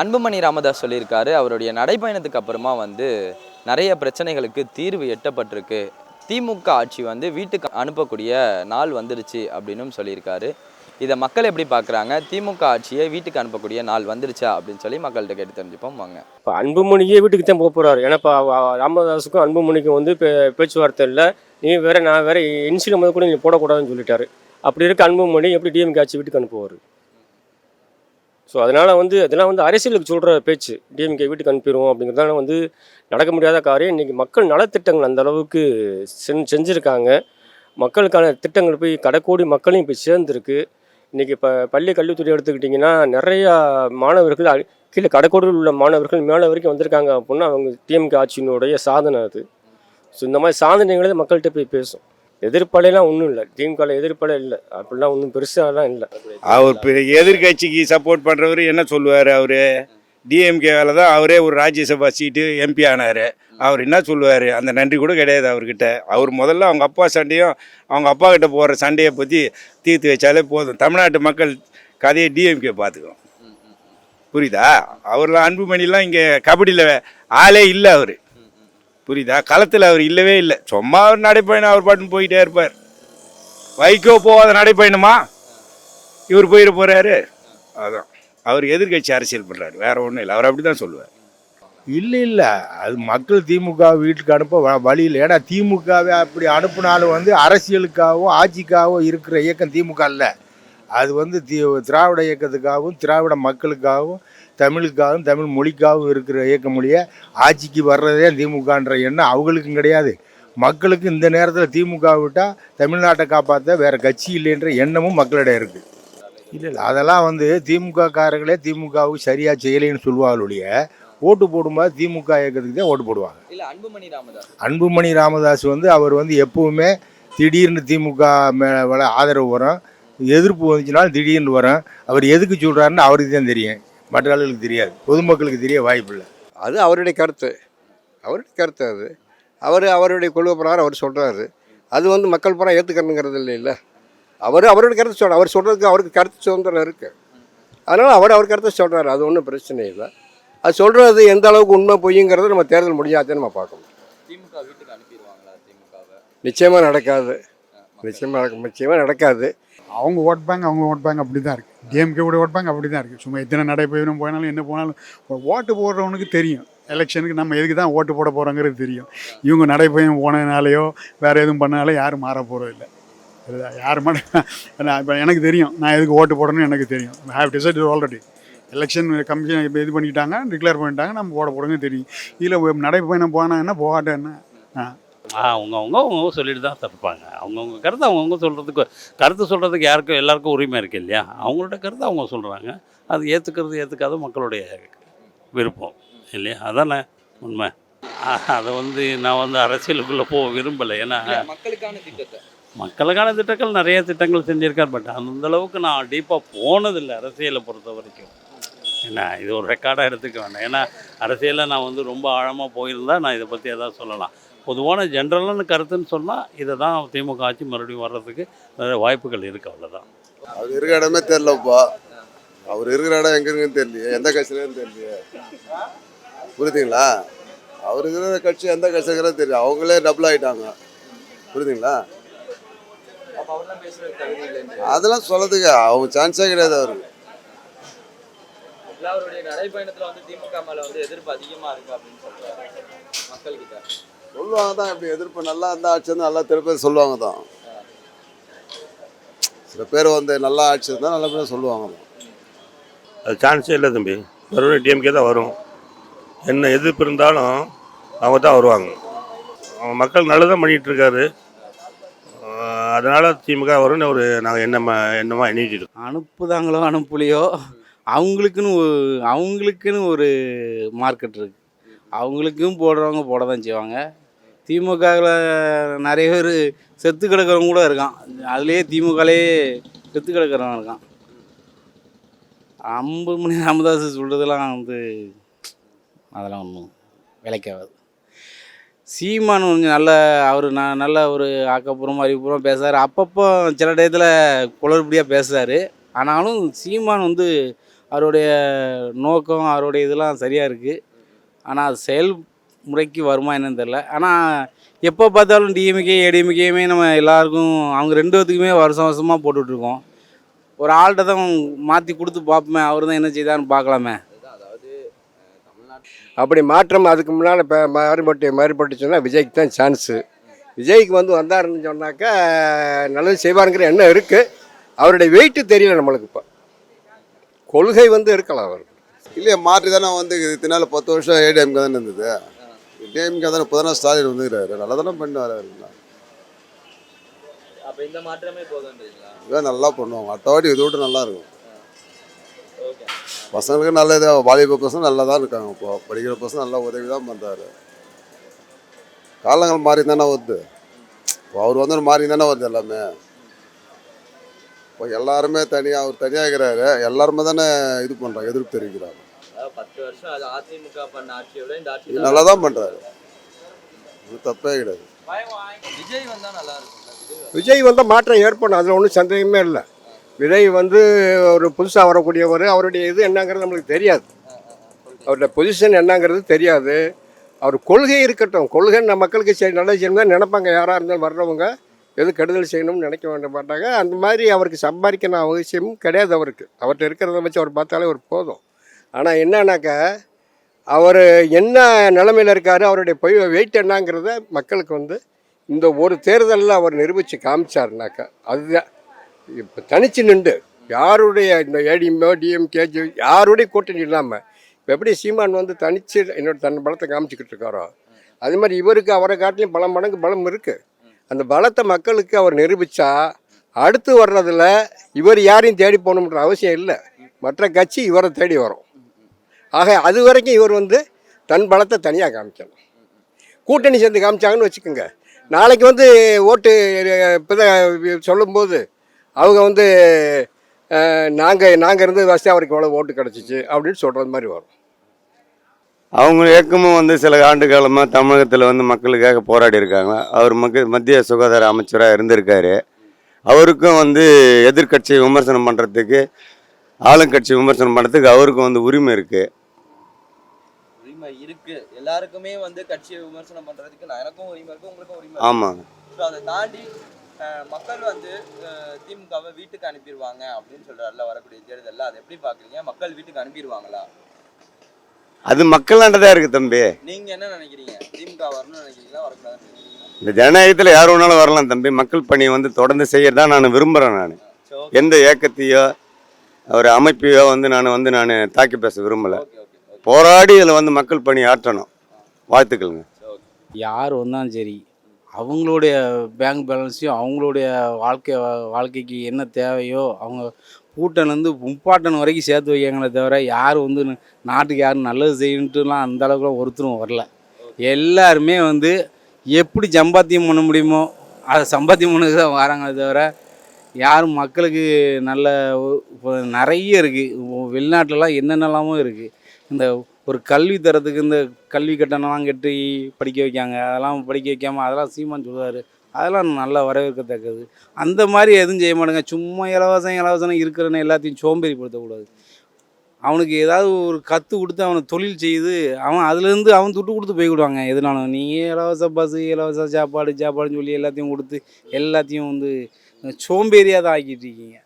அன்புமணி ராமதாஸ் சொல்லியிருக்காரு அவருடைய நடைப்பயணத்துக்கு அப்புறமா வந்து நிறைய பிரச்சனைகளுக்கு தீர்வு எட்டப்பட்டிருக்கு. திமுக ஆட்சி வந்து வீட்டுக்கு அனுப்பக்கூடிய நாள் வந்துருச்சு அப்படின்னும் சொல்லியிருக்காரு. இதை மக்கள் எப்படி பார்க்குறாங்க? திமுக ஆட்சியை வீட்டுக்கு அனுப்பக்கூடிய நாள் வந்துருச்சா அப்படின்னு சொல்லி மக்கள்கிட்ட கேட்டு தெரிஞ்சுப்போம் வாங்க. இப்போ அன்புமணியே வீட்டுக்கு தான் போக போகிறாரு ஏன்னா இப்போ ராமதாஸுக்கும் அன்புமணிக்கும் வந்து பே பேச்சுவார்த்தை இல்லை. நீ வேற நான் வேற இன்சிடம் கூட நீங்கள் போடக்கூடாதுன்னு சொல்லிட்டாரு. அப்படி இருக்க அன்புமணி எப்படி டிஎம்கே ஆட்சி வீட்டுக்கு அனுப்புவார்? ஸோ அதனால் வந்து அதெல்லாம் வந்து அரசியலுக்கு சொல்கிற பேச்சு. டிஎம்கே வீட்டுக்கு அனுப்பிடுவோம் அப்படிங்கிறதால வந்து நடக்க முடியாத காரியம். இன்றைக்கி மக்கள் நலத்திட்டங்கள் அந்த அளவுக்கு செஞ் செஞ்சுருக்காங்க. மக்களுக்கான திட்டங்கள் போய் கடைக்கோடி மக்களையும் போய் சேர்ந்துருக்கு. இன்றைக்கி இப்போ பள்ளி கல்வித்துறை எடுத்துக்கிட்டிங்கன்னா நிறையா மாணவர்கள் கீழே கடைக்கோடியில் உள்ள மாணவர்கள் மேலே வரைக்கும் வந்திருக்காங்க அப்படின்னா அவங்க டிஎம்கே ஆட்சியினுடைய சாதனை அது. ஸோ இந்த மாதிரி சாதனைகளை மக்கள்கிட்ட போய் பேசும். எதிர்ப்பலையெல்லாம் ஒன்றும் இல்லை. திமுகவில் எதிர்ப்பலை இல்லை. அப்படிலாம் ஒன்றும் பெருசாலாம் இல்லை. அவர் எதிர்கட்சிக்கு எதிர்க்கட்சிக்கு சப்போர்ட் பண்ணுறவர் என்ன சொல்லுவார் அவர்? டிஎம்கேவில் தான் அவரே ஒரு ராஜ்யசபா சீட்டு எம்பி ஆனார். அவர் என்ன சொல்லுவார்? அந்த நன்றி கூட கிடையாது அவர்கிட்ட. அவர் முதல்ல அவங்க அப்பா சண்டையும் அவங்க அப்பா கிட்ட போகிற சண்டையை பற்றி தீர்த்து வச்சாலே போதும். தமிழ்நாட்டு மக்கள் கதையை டிஎம்கே பார்த்துக்கும் புரியுதா? அவர்லாம் அன்புமணிலாம் இங்கே கபடியில் ஆளே இல்லை அவர். புரியுதா? களத்தில் அவர் இல்லவே இல்லை. சும்மா ஒரு நடைப்பயணம் அவர் பாட்டுன்னு போயிட்டே இருப்பார். வைகோ போகாத நடைப்பயணமா? இவர் போயிட போகிறாரு அதான். அவர் எதிர்க்கட்சி அரசியல் பண்ணுறாரு வேறு ஒன்றும் இல்லை. அவர் அப்படி தான் சொல்லுவார். இல்லை இல்லை. அது மக்கள் திமுக வீட்டுக்கு அனுப்ப வ- வழி இல்லை ஏன்னா திமுகவை அப்படி அனுப்புனாலும் வந்து அரசியலுக்காகவும் ஆட்சிக்காகவும் இருக்கிற இயக்கம் திமுக இல்லை அது வந்து தி திராவிட இயக்கத்துக்காகவும் திராவிட மக்களுக்காகவும் தமிழுக்காகவும் தமிழ் மொழிக்காகவும் இருக்கிற இயக்க மொழியை ஆட்சிக்கு வர்றதே திமுகன்ற எண்ணம் அவங்களுக்கும் கிடையாது. மக்களுக்கு இந்த நேரத்தில் திமுக விட்டால் தமிழ்நாட்டை காப்பாற்ற வேறு கட்சி இல்லைன்ற எண்ணமும் மக்களிடம் இருக்குது இல்லை இல்லை. அதெல்லாம் வந்து திமுக காரங்களே திமுகவுக்கு சரியாக செய்யலைன்னு சொல்லுவாங்க ஒழிய ஓட்டு போடும்போது திமுக இயக்கத்துக்கு தான் ஓட்டு போடுவாங்க. இல்லை அன்புமணி ராமதாஸ். அன்புமணி ராமதாஸ் வந்து அவர் வந்து எப்பவுமே திடீர்னு திமுக மேலே ஆதரவு வரும். எதிர்ப்பு வந்துச்சுனாலும் திடீர்னு வரும். அவர் எதுக்கு சொல்கிறாருன்னு அவருக்கு தான் தெரியும். மற்ற ஆளுகளுக்கு தெரியாது. பொதுமக்களுக்கு தெரிய வாய்ப்பில்லை அது அவருடைய கருத்து. அவருடைய கருத்து அது. அவர் அவருடைய கொள்கை பிரகாரம் அவர் சொல்கிறாரு அது வந்து மக்கள் பூரா ஏற்றுக்கணுங்கிறது இல்லைல்ல அவர் அவருடைய கருத்து சொல்கிறார் அவர் சொல்கிறதுக்கு அவருக்கு கருத்து சுதந்திரம் இருக்குது அதனால் அவர் அவர் கருத்தை சொல்கிறாரு அது ஒன்றும் பிரச்சனை இல்லை. அது சொல்கிறது எந்த அளவுக்கு உண்மை பொய்யுங்கிறத நம்ம தேர்தல் முடிஞ்சாதே நம்ம பார்க்கணும். திமுக வீட்டுக்கு அனுப்பிடுவாங்களா? திமுகவை? நிச்சயமாக நடக்காது. நிச்சயமாக நடக்க நிச்சயமாக நடக்காது. அவங்க ஓட் பேங்க் அவங்க ஓட் பேங்க் அப்படி தான் இருக்குது டிஎம்கே கூட ஓட் பேங்க் அப்படி தான் இருக்குது சும்மா எத்தனை நடைபயணம் போனாலும் என்ன போனாலும் ஓட்டு போடுறவனுக்கு தெரியும். எலெக்ஷனுக்கு நம்ம எதுக்கு தான் ஓட்டு போட போகிறோங்கிறது தெரியும். இவங்க நடைப்பயணம் போனதுனாலையோ வேறு எதுவும் பண்ணாலே யாரும் மாற போகிறது இல்லை. சரிதா? யார் இப்போ எனக்கு தெரியும். நான் எதுக்கு ஓட்டு போடணும்னு எனக்கு தெரியும். Have decide already election commission இப்போ இது பண்ணிக்கிட்டாங்க டிக்ளேர் பண்ணிட்டாங்க நம்ம போட போடுங்க தெரியும். இதில் நடைபயணம் போனால் என்ன போகாட்ட என்ன? ஆ. ஆ அவங்கவுங்க அவங்கவுங்க சொல்லிட்டு தான் இருப்பாங்க அவங்கவுங்க கருத்து அவங்கவுங்க சொல்கிறதுக்கு கருத்து சொல்கிறதுக்கு யாருக்கும் எல்லாருக்கும் உரிமை இருக்கு இல்லையா? அவங்களோட கருத்து அவங்க சொல்கிறாங்க அது ஏற்றுக்கிறது ஏற்றுக்காத மக்களுடைய விருப்பம் இல்லையா? அதானே உண்மை. அதை வந்து நான் வந்து அரசியலுக்குள்ளே போக விரும்பலை. ஏன்னா மக்களுக்கான திட்டத்தை. மக்களுக்கான திட்டங்கள் நிறைய திட்டங்கள் செஞ்சுருக்கார். பட் அந்த அளவுக்கு நான் டீப்பாக போனதில்லை அரசியலை பொறுத்த வரைக்கும். என்ன இது ஒரு ரெக்கார்டாக எடுத்துக்க வேண்டாம். ஏன்னா அரசியலில் நான் வந்து ரொம்ப ஆழமாக போயிருந்தா நான் இதை பற்றி எதாவது சொல்லலாம். பொதுவான ஜென்ரலான கருத்துன்னு சொன்னால் இதை தான் திமுக ஆட்சி மறுபடியும் வர்றதுக்கு நிறைய வாய்ப்புகள் இருக்குது அவ்வளோதான் அவர் இருக்கிற இடமே தெரியலப்பா. அவர் இருக்கிற இடம் எங்க இருக்குன்னு தெரியலையே எந்த கட்சியிலன்னு தெரியலையே. புரியுதுங்களா? அவர் இருக்கிற கட்சி எந்த கட்சி இருக்கிறது தெரியல. அவங்களே டபுள் ஆயிட்டாங்க. புரியுதுங்களா? அதெல்லாம் சொல்லதுக்கு அவங்க சான்ஸே கிடையாது அவருக்கு. அவருடைய நடைப்பயணத்துல வந்து திமுக மேல வந்து எதிர்ப்பு அதிகமா இருக்கு அப்படின்னு சொல்றாரு மக்கள்கிட்ட. சொல்லுவாங்க தான் இப்படி எதிர்ப்பு நல்லா இருந்தால் நல்லா திருப்பி சொல்லுவாங்க தான் சில பேர் வந்து நல்லா ஆட்சி இருந்தால் நல்ல பேர் சொல்லுவாங்க தான் அது சான்ஸே இல்லை தம்பி. மறுபடியும் டிஎம்கே தான் வரும். என்ன எதிர்ப்பு இருந்தாலும் அவங்க தான் வருவாங்க. அவங்க மக்கள் நல்லதாக பண்ணிகிட்டு இருக்காரு. அதனால திமுக வரும்னு ஒரு நாங்கள் எண்ணமா எண்ணமாக எண்ணிட்டு இருக்கோம். அனுப்புதாங்களோ அனுப்பலையோ அவங்களுக்குன்னு அவங்களுக்குன்னு ஒரு மார்க்கெட் இருக்கு. அவங்களுக்கும் போடுறவங்க போட தான் செய்வாங்க. திமுகவில் நிறைய பேர் செத்து கிடக்கிறவங்க கூட இருக்கான். அதுலேயே திமுகலேயே செத்து கிடக்கிறவன் இருக்கான். ஐம்பது மணி ராமதாஸ் சொல்கிறதெல்லாம் வந்து அதெல்லாம் ஒன்றும் விலைக்காகாது சீமான் கொஞ்சம் நல்ல அவர் நான் நல்ல ஒரு ஆக்கப்பூர்வமாக அறிவுபூர்வமாக பேசுகிறார் அப்பப்போ சில டயத்தில் குளறுபடியாக பேசுகிறாரு ஆனாலும் சீமான் வந்து அவருடைய நோக்கம் அவருடைய இதெல்லாம் சரியாக இருக்குது ஆனால் அது செயல்முறைக்கு வருமா என்னன்னு தெரில ஆனால் எப்போ பார்த்தாலும் டிஎம்கே ஏடிஎம்கேயுமே நம்ம எல்லாருக்கும் அவங்க ரெண்டு பேத்துக்குமே வருஷம் வருஷமாக போட்டுட்ருக்கோம். ஒரு ஆள்கிட்ட தான் மாற்றி கொடுத்து பார்ப்போமே அவர் தான் என்ன செய்தான்னு பார்க்கலாமே. அப்படி மாற்றம் அதுக்கு முன்னால் இப்போ மாறுபட்டு மாறுபட்டுச்சுன்னா விஜய்க்கு தான் சான்ஸு விஜய்க்கு வந்து வந்தாருன்னு சொன்னாக்கா நல்லது செய்வாருங்கிற எண்ணம் இருக்குது அவருடைய வெயிட்டு தெரியல நம்மளுக்கு இப்போ. கொள்கை வந்து இருக்கலாம் அவர் இல்லையே மாற்றி தானே வந்து இதனால பத்து வருஷம் ஏடிஎம்கே தானே இருந்தது. டிஎம்கே தானே இப்போ தானே ஸ்டாலின் வந்துக்கிறாரு. நல்லா தானே பண்ணி வராருங்களா அப்ப இந்த மாற்றமே போதுன்றீங்களா? இவன் நல்லா பண்ணுவாங்க அடுத்த வாட்டி இதை விட்டு நல்லா இருக்கும். பசங்களுக்கு நல்லது வாலிப பசங்க நல்லா தான் இருக்காங்க. இப்போ படிக்கிற பசங்க நல்லா உதவி தான் பண்ணுறாரு காலங்கள் மாறி தானே வருது. இப்போ அவர் வந்து மாறி தானே வருது எல்லாமே. இப்போ எல்லாருமே தனியாக அவர் தனியாக இருக்கிறாரு. எல்லாருமே தானே இது பண்ணுறாங்க எதிர்ப்பு தெரிவிக்கிறாங்க. பத்து வருஷம் அது அதிமுக பண்ண ஆட்சியை விட இந்த ஆட்சி நல்லா தான் பண்ணுறாரு தப்பே கிடையாது. விஜய் வந்தா நல்லா இருக்கும் விஜய் வந்தால் மாற்றம் ஏற்படும். அதில் ஒன்றும் சந்தேகமே இல்லை. விஜய் வந்து ஒரு புதுசாக வரக்கூடியவர். அவருடைய இது என்னங்கிறது நம்மளுக்கு தெரியாது. அவருடைய பொசிஷன் என்னங்கிறது தெரியாது. அவர் கொள்கை இருக்கட்டும். கொள்கை நம்ம மக்களுக்கு செய் நல்லது செய்யணும் நினைப்பாங்க. யாராக இருந்தாலும் வர்றவங்க எது கெடுதல் செய்யணும்னு நினைக்க வேண்ட மாட்டாங்க. அந்த மாதிரி அவருக்கு சம்பாதிக்கணும் அவசியமும் கிடையாது அவருக்கு. அவர்கிட்ட இருக்கிறத வச்சு அவர் பார்த்தாலே ஒரு போதும். ஆனால் என்னன்னாக்கா அவர் என்ன நிலமையில் இருக்காரு அவருடைய பொய் வெயிட் என்னங்கிறத மக்களுக்கு வந்து இந்த ஒரு தேர்தலில் அவர் நிரூபித்து காமிச்சாருனாக்கா அதுதான். இப்போ தனிச்சு நின்று யாருடைய இந்த ஏடிஎம்ஓ டிஎம்கே யாருடைய கூட்டணி இல்லாமல் இப்போ எப்படி சீமான் வந்து தனிச்சு என்னோட தன் பலத்தை காமிச்சிக்கிட்டு இருக்காரோ அதே மாதிரி இவருக்கு அவரை காட்டிலும் பல மடங்கு பலம் இருக்குது அந்த பலத்தை மக்களுக்கு அவர் நிரூபித்தா அடுத்து வர்றதுல இவர் யாரையும் தேடி போகணுன்ற அவசியம் இல்லை. மற்ற கட்சி இவரை தேடி வரும். ஆக அது வரைக்கும் இவர் வந்து தன் பலத்தை தனியாக காமிக்கணும். கூட்டணி சேர்ந்து காமிச்சாங்கன்னு வச்சுக்கோங்க. நாளைக்கு வந்து ஓட்டு இப்போ சொல்லும்போது அவங்க வந்து நாங்கள் நாங்கள் இருந்து வசதி அவருக்கு எவ்வளோ ஓட்டு கிடச்சிச்சு அப்படின்னு சொல்கிறது மாதிரி வரும். அவங்க இயக்கமும் வந்து சில ஆண்டு காலமாக தமிழகத்தில் வந்து மக்களுக்காக போராடி இருக்காங்க. அவர் மக்கள் மத்திய சுகாதார அமைச்சராக இருந்திருக்காரு. அவருக்கும் வந்து எதிர்க்கட்சியை விமர்சனம் பண்ணுறதுக்கு ஆளுங்கட்சி விமர்சனம் பண்ணுறதுக்கு அவருக்கும் வந்து உரிமை இருக்குது உரிமை இருக்கு. எல்லாருக்குமே வந்து கட்சியை விமர்சனம் பண்றதுக்கு நான் எனக்கும் உரிமை இருக்கு உங்களுக்கும் உரிமை ஆமாங்க ஸோ அதை தாண்டி மக்கள் வந்து திமுகவை வீட்டுக்கு அனுப்பிடுவாங்க அப்படின்னு சொல்றாருல வரக்கூடிய தேர்தலில். அதை எப்படி பாக்குறீங்க? மக்கள் வீட்டுக்கு அனுப்பிடுவாங்களா அது மக்களாண்டதாக இருக்குது தம்பி. நீங்க என்ன நினைக்கிறீங்க? திமுக வரணும்னு நினைக்கிறீங்களா? வரக்கூடாதுன்னு இந்த ஜனநாயகத்தில் யார் வேணாலும் வரலாம் தம்பி. மக்கள் பணி வந்து தொடர்ந்து செய்யறதா நான் விரும்புகிறேன் நான். எந்த இயக்கத்தையோ ஒரு அமைப்பையோ வந்து நான் வந்து நான் தாக்கி பேச விரும்பலை. போராடி இதில் வந்து மக்கள் பணி ஆற்றணும். வாழ்த்துக்கள்ங்க. யார் வந்தாலும் சரி அவங்களுடைய பேங்க் பேலன்ஸையும் அவங்களுடைய வாழ்க்கை வாழ்க்கைக்கு என்ன தேவையோ அவங்க கூட்டன்லேருந்து முப்பாட்டன் வரைக்கும் சேர்த்து வைக்காங்களே தவிர யார் வந்து நாட்டுக்கு யாரும் நல்லது செய்யணுட்டுலாம் அந்த அளவுக்குலாம் ஒருத்தரும் வரல. எல்லாருமே வந்து எப்படி சம்பாத்தியம் பண்ண முடியுமோ அதை சம்பாத்தியம் பண்ணதுக்கு தான் வராங்களே தவிர யாரும் மக்களுக்கு நல்ல இப்போ நிறைய இருக்குது வெளிநாட்டிலலாம் என்னென்னலாமோ இருக்குது இந்த ஒரு கல்வி தரத்துக்கு இந்த கல்வி கட்டணம்லாம் கட்டி படிக்க வைக்காங்க அதெல்லாம் படிக்க வைக்காமல் அதெல்லாம் சீமான் சொல்லுவார் அதெல்லாம் நல்லா வரவேற்கத்தக்கது. அந்த மாதிரி எதுவும் செய்ய மாட்டேங்க. சும்மா இலவசம் இலவசம் இருக்கிறன்னு எல்லாத்தையும் சோம்பேறிப்படுத்தக்கூடாது. அவனுக்கு ஏதாவது ஒரு கற்று கொடுத்து அவனை தொழில் செய்து அவன் அதுலேருந்து அவன் துட்டு கொடுத்து போய்விடுவாங்க எதுனாலும் நீங்கள் இலவச பஸ்ஸு இலவச சாப்பாடு சாப்பாடுன்னு சொல்லி எல்லாத்தையும் கொடுத்து எல்லாத்தையும் வந்து சோம்பேறியாக தான் ஆக்கிட்டு இருக்கீங்க.